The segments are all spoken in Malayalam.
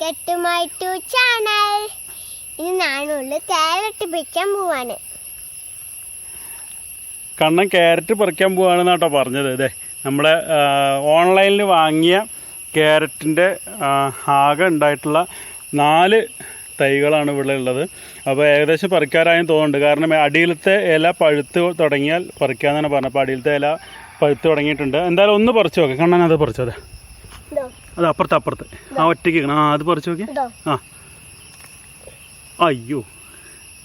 കെട്ടുമായിട്ടു ചാനൽ ഇനി ഞാനുള്ളു ക്യാരറ്റ് പിടിക്കാൻ പോവാണ്. കണ്ണൻ ക്യാരറ്റ് പറിക്കാൻ പോവാണെന്നാട്ടോ പറഞ്ഞത്. ഇതേ നമ്മുടെ ഓൺലൈനിൽ വാങ്ങിയ ക്യാരറ്റിന്റെ ആകെ ഉണ്ടായിട്ടുള്ള നാല് തൈകളാണ് ഇവിടെ ഉള്ളത്. അപ്പോൾ ഏകദേശം പറിക്കാറായും തോന്നുന്നുണ്ട്. കാരണം അടിയിലത്തെ ഇല പഴുത്ത് തുടങ്ങിയാൽ പറിക്കാന്നാണ് പറഞ്ഞത്. അപ്പോൾ അടിയിലത്തെ ഇല പഴുത്ത് തുടങ്ങിയിട്ടുണ്ട്. എന്തായാലും ഒന്ന് പറിച്ചു നോക്കാം. കണ്ണൻ അത് പറിച്ചോ അതെ അത് അപ്പുറത്ത് അപ്പുറത്ത്. ആ ഒറ്റയ്ക്ക്. ആ അത് പറിച്ചു നോക്കി ആ. അയ്യോ.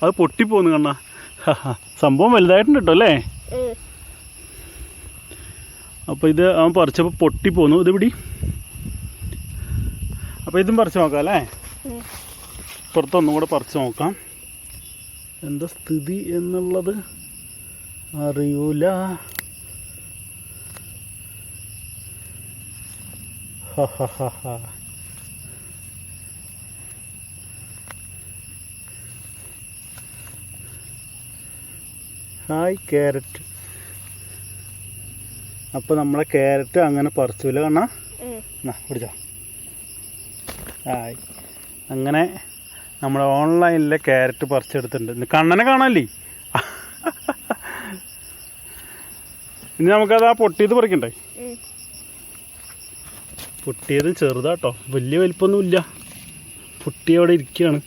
അത് പൊട്ടിപ്പോന്ന് കണ്ണ. സംഭവം വലുതായിട്ടുണ്ട് കേട്ടോ അല്ലേ? അപ്പൊ അപ്പോൾ ഇത് അവൻ പറിച്ചപ്പോൾ പൊട്ടിപ്പോന്നു. ഇത് പിടി. അപ്പോൾ ഇതും പറിച്ചു നോക്കാം അല്ലേ. പുറത്തൊന്നും കൂടെ പറിച്ചു നോക്കാം. എന്താ സ്ഥിതി എന്നുള്ളത്? അറിയൂല. ഹായ് കാരറ്റ് അപ്പോൾ നമ്മളെ കാരറ്റ് അങ്ങനെ പറിച്ചില്ല കണ്ണാ? ഹായ് എന്നാ പിടിച്ചോ. ആയി. അങ്ങനെ നമ്മളെ ഓൺലൈനിലെ കാരറ്റ് പറിച്ചെടുത്തിട്ടുണ്ട്. കണ്ണനെ കാണാല്ലേ? ഇനി നമുക്കത് ആ പൊട്ടിയത് പറിക്കണ്ടേ. പൊട്ടിയത് ചെറുതാട്ടോ. വലിയ വലിപ്പമൊന്നുമില്ല. പൊട്ടി അവിടെ ഇരിക്കുകയാണ്.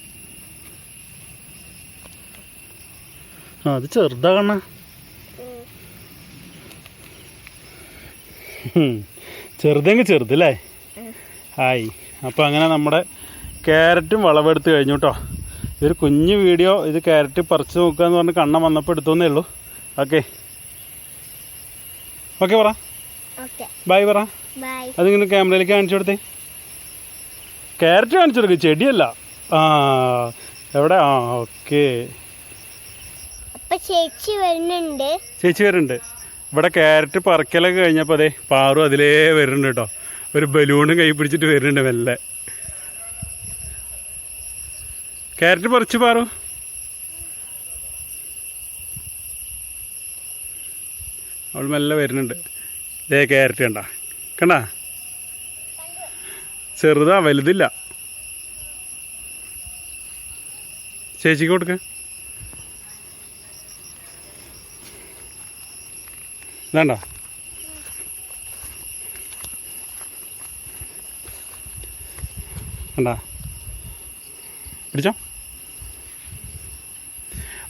ആ അത് ചെറുതാ കണ്ണ. ചെറുതെങ്കിൽ ചെറുതല്ലേ ആയി. അപ്പോൾ അങ്ങനെ നമ്മുടെ ക്യാരറ്റും വളവെടുത്ത് കഴിഞ്ഞു കേട്ടോ. ഇതൊരു കുഞ്ഞു വീഡിയോ. ഇത് ക്യാരറ്റ് പറിച്ച് നോക്കുക എന്ന് പറഞ്ഞ് കണ്ണം വന്നപ്പോൾ എടുത്തോന്നേ ഉള്ളൂ. ഓക്കെ. ഓക്കെ പറ. ബൈ പറ. അതിങ്ങനെ ക്യാമറയിലേക്ക് കാണിച്ചു കൊടുത്തേ. ക്യാരറ്റ് കാണിച്ചു കൊടുക്കുക ചെടിയല്ല. ആ എവിടെ? ആ ഓക്കെ. ചേച്ചി വരുന്നുണ്ട്. ചേച്ചി വരുന്നുണ്ട്. ഇവിടെ ക്യാരറ്റ് പറക്കലൊക്കെ കഴിഞ്ഞപ്പോൾ അതെ പാറു അതിലേ വരുന്നുണ്ട് കേട്ടോ. ഒരു ബലൂണും കൈ പിടിച്ചിട്ട് വരുന്നുണ്ട് മെല്ലെ. ക്യാരറ്റ് പറിച്ചു പാറു. അവൾ മെല്ലെ വരുന്നുണ്ട്. ഇതേ ക്യാരറ്റ് കണ്ട. കണ്ട? ചെറുതാ വലുതില്ല. ചേച്ചിക്ക് കൊടുക്ക. വേണ്ട വേണ്ട പിടിച്ചോ?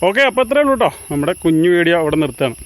ഓക്കെ അപ്പോൾ അത്രേ ഉള്ളൂ കേട്ടോ നമ്മുടെ കുഞ്ഞു വീഡിയോ അവിടെ നിർത്തുകയാണ്.